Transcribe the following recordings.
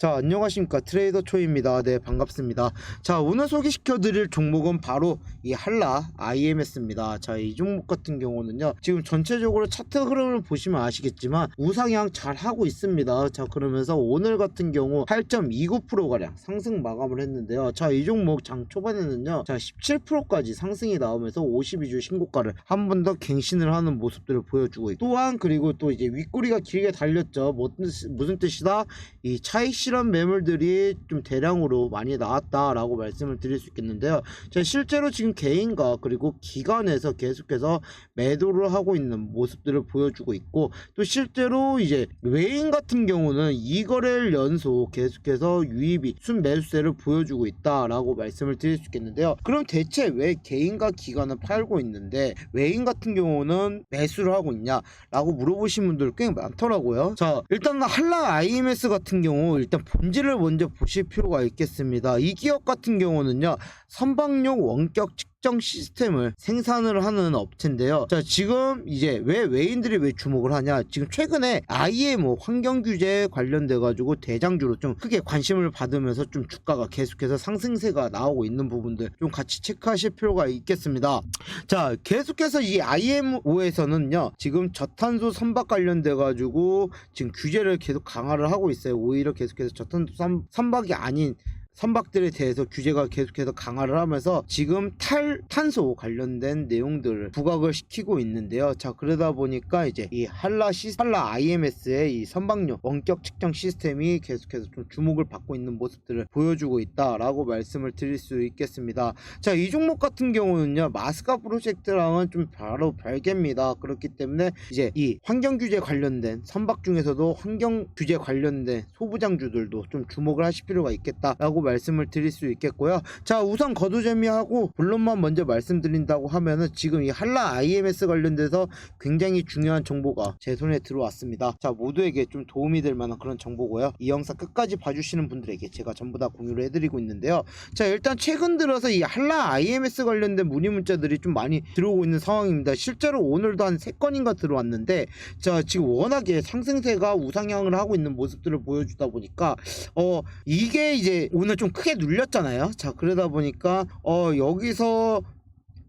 자, 안녕하십니까. 트레이더 초입니다. 네, 반갑습니다. 자, 오늘 소개시켜 드릴 종목은 바로 이 한라 IMS입니다. 자, 이 종목 같은 경우는요. 지금 전체적으로 차트 흐름을 보시면 아시겠지만 우상향 잘 하고 있습니다. 자, 그러면서 오늘 같은 경우 8.29% 가량 상승 마감을 했는데요. 자, 이 종목 장 초반에는요. 자, 17%까지 상승이 나오면서 52주 신고가를 한 번 더 갱신을 하는 모습들을 보여주고 있고 또한 그리고 또 이제 윗꼬리가 길게 달렸죠. 뭐, 무슨 뜻이다? 이 차익 실현 매물들이 좀 대량으로 많이 나왔다라고 말씀을 드릴 수 있겠는데요. 자, 실제로 지금 개인과 그리고 기관에서 계속해서 매도를 하고 있는 모습들을 보여주고 있고 또 실제로 이제 외인 같은 경우는 이거래일 연속 계속해서 유입이 순매수세를 보여주고 있다라고 말씀을 드릴 수 있겠는데요. 그럼 대체 왜 개인과 기관은 팔고 있는데 외인 같은 경우는 매수를 하고 있냐라고 물어보신 분들 꽤 많더라고요. 자, 일단 한라 IMS 같은 경우 일단 본질을 먼저 보실 필요가 있겠습니다. 이 기업 같은 경우는요. 선박용 원격 측정 시스템을 생산을 하는 업체인데요. 자, 지금 이제 왜 외인들이 왜 주목을 하냐? 지금 최근에 IMO 환경 규제 관련돼 가지고 대장주로 좀 크게 관심을 받으면서 좀 주가가 계속해서 상승세가 나오고 있는 부분들 좀 같이 체크하실 필요가 있겠습니다. 자, 계속해서 이 IMO에서는요. 지금 저탄소 선박 관련돼 가지고 지금 규제를 계속 강화를 하고 있어요. 오히려 계속해서 저탄소 선- 선박이 아닌 선박들에 대해서 규제가 계속해서 강화를 하면서 지금 탈탄소 관련된 내용들을 부각을 시키고 있는데요. 자 그러다 보니까 이제 이 한라 시 한라 IMS의 이 선박용 원격 측정 시스템이 계속해서 좀 주목을 받고 있는 모습들을 보여주고 있다라고 말씀을 드릴 수 있겠습니다. 자 이 종목 같은 경우는요 마스카 프로젝트랑은 좀 바로 별개입니다. 그렇기 때문에 이제 이 환경 규제 관련된 선박 중에서도 환경 규제 관련된 소부장주들도 좀 주목을 하실 필요가 있겠다라고 말씀을 드릴 수 있겠고요. 자 우선 거두재미하고 본론만 먼저 말씀드린다고 하면은 지금 이 한라 IMS 관련돼서 굉장히 중요한 정보가 제 손에 들어왔습니다. 자 모두에게 좀 도움이 될 만한 그런 정보고요. 이 영상 끝까지 봐주시는 분들에게 제가 전부 다 공유를 해드리고 있는데요. 자 일단 최근 들어서 이 한라 IMS 관련된 문의 문자들이 좀 많이 들어오고 있는 상황입니다. 실제로 오늘도 한 3건인가 들어왔는데 자 지금 워낙에 상승세가 우상향을 하고 있는 모습들을 보여주다 보니까 어 이게 이제 오늘 좀 크게 눌렸잖아요. 자 그러다 보니까 어 여기서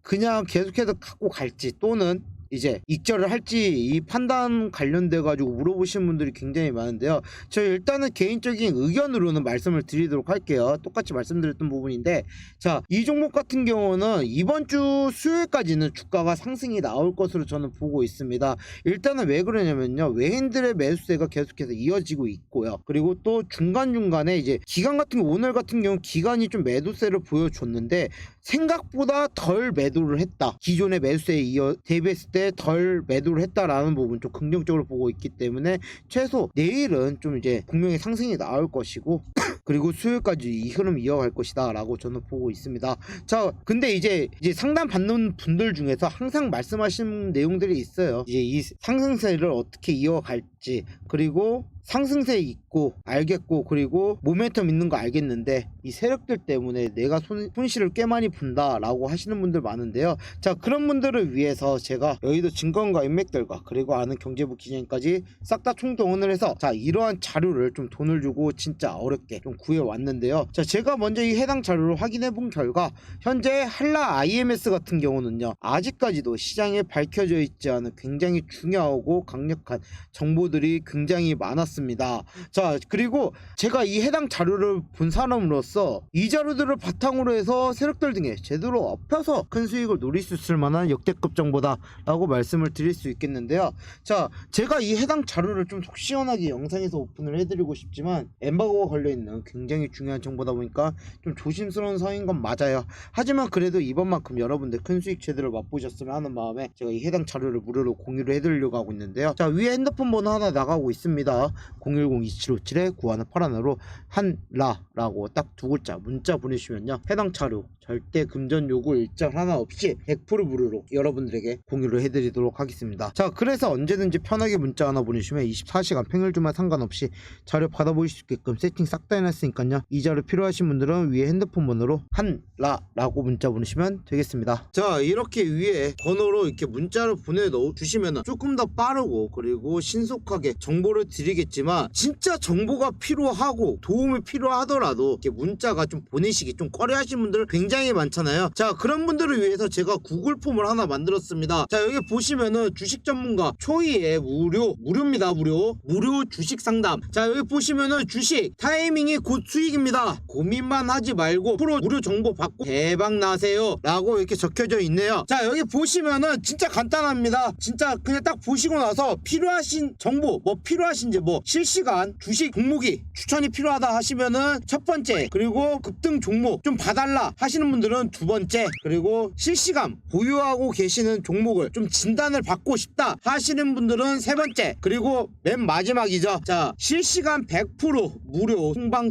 그냥 계속해서 갖고 갈지 또는 이제 익절을 할지 이 판단 관련돼 가지고 물어보시는 분들이 굉장히 많은데요. 저 일단은 개인적인 의견으로는 말씀을 드리도록 할게요. 똑같이 말씀드렸던 부분인데 자, 이 종목 같은 경우는 이번 주 수요일까지는 주가가 상승이 나올 것으로 저는 보고 있습니다. 일단은 왜 그러냐면요. 외인들의 매수세가 계속해서 이어지고 있고요. 그리고 또 중간중간에 이제 기간 같은 경우 오늘 같은 경우 기간이 좀 매도세를 보여줬는데 생각보다 덜 매도를 했다. 기존의 매수세에 이어 대비했을 때 덜 매도를 했다라는 부분 좀 긍정적으로 보고 있기 때문에 최소 내일은 좀 이제 분명히 상승이 나올 것이고 그리고 수요일까지 이 흐름 이어갈 것이다라고 저는 보고 있습니다. 자, 근데 이제 이제 상담 받는 분들 중에서 항상 말씀하시는 내용들이 있어요. 이제 이 상승세를 어떻게 이어갈지 그리고 상승세 있고 알겠고 그리고 모멘텀 있는 거 알겠는데 이 세력들 때문에 내가 손, 손실을 꽤 많이 분다라고 하시는 분들 많은데요. 자 그런 분들을 위해서 제가 여의도 증권가 인맥들과 그리고 아는 경제부 기자님까지 싹 다 총동원을 해서 자 이러한 자료를 좀 돈을 주고 진짜 어렵게 좀 구해 왔는데요. 자 제가 먼저 이 해당 자료를 확인해 본 결과 현재 한라 IMS 같은 경우는요 아직까지도 시장에 밝혀져 있지 않은 굉장히 중요하고 강력한 정보들이 굉장히 많았습니다. 자 그리고 제가 이 해당 자료를 본 사람으로서 이 자료들을 바탕으로 해서 세력들 등에 제대로 엎혀서 큰 수익을 노릴 수 있을 만한 역대급 정보다라고 말씀을 드릴 수 있겠는데요. 자 제가 이 해당 자료를 좀 속 시원하게 영상에서 오픈을 해드리고 싶지만 엠바고가 걸려있는 굉장히 중요한 정보다 보니까 좀 조심스러운 상황인 건 맞아요. 하지만 그래도 이번만큼 여러분들 큰 수익 제대로 맛보셨으면 하는 마음에 제가 이 해당 자료를 무료로 공유를 해드리려고 하고 있는데요. 자 위에 핸드폰 번호 하나 나가고 있습니다. 010-2757-9181으로 한라라고 딱 두 글자 문자 보내주시면요. 해당 자료 절대 금전 요구 일정 하나 없이 100% 무료로 여러분들에게 공유를 해드리도록 하겠습니다. 자 그래서 언제든지 편하게 문자 하나 보내주시면 24시간 평일 주말 상관없이 자료 받아보실 수 있게끔 세팅 싹 다 해놨 으니까요. 이 자료 필요하신 분들은 위에 핸드폰 번호로 한라라고 문자 보내시면 되겠습니다. 자 이렇게 위에 번호로 이렇게 문자를 보내 넣어 주시면 조금 더 빠르고 그리고 신속하게 정보를 드리겠지만 진짜 정보가 필요하고 도움이 필요하더라도 이렇게 문자가 좀 보내시기 좀 꺼려하시는 분들 굉장히 많잖아요. 자 그런 분들을 위해서 제가 구글 폼을 하나 만들었습니다. 자 여기 보시면은 주식 전문가 초이의 무료 무료입니다 무료 무료 주식 상담. 자 여기 보시면은 주식 타이밍이 곧 수익입니다. 고민만 하지 말고 프로 무료 정보 받고 대박 나세요 라고 이렇게 적혀져 있네요. 자 여기 보시면은 진짜 간단합니다. 진짜 그냥 딱 보시고 나서 필요하신 정보 뭐 필요하신지 뭐 실시간 주식 종목이 추천이 필요하다 하시면은 첫 번째 그리고 급등 종목 좀 봐달라 하시는 분들은 두 번째 그리고 실시간 보유하고 계시는 종목을 좀 진단을 받고 싶다 하시는 분들은 세 번째 그리고 맨 마지막이죠 자 실시간 100% 무료 홍방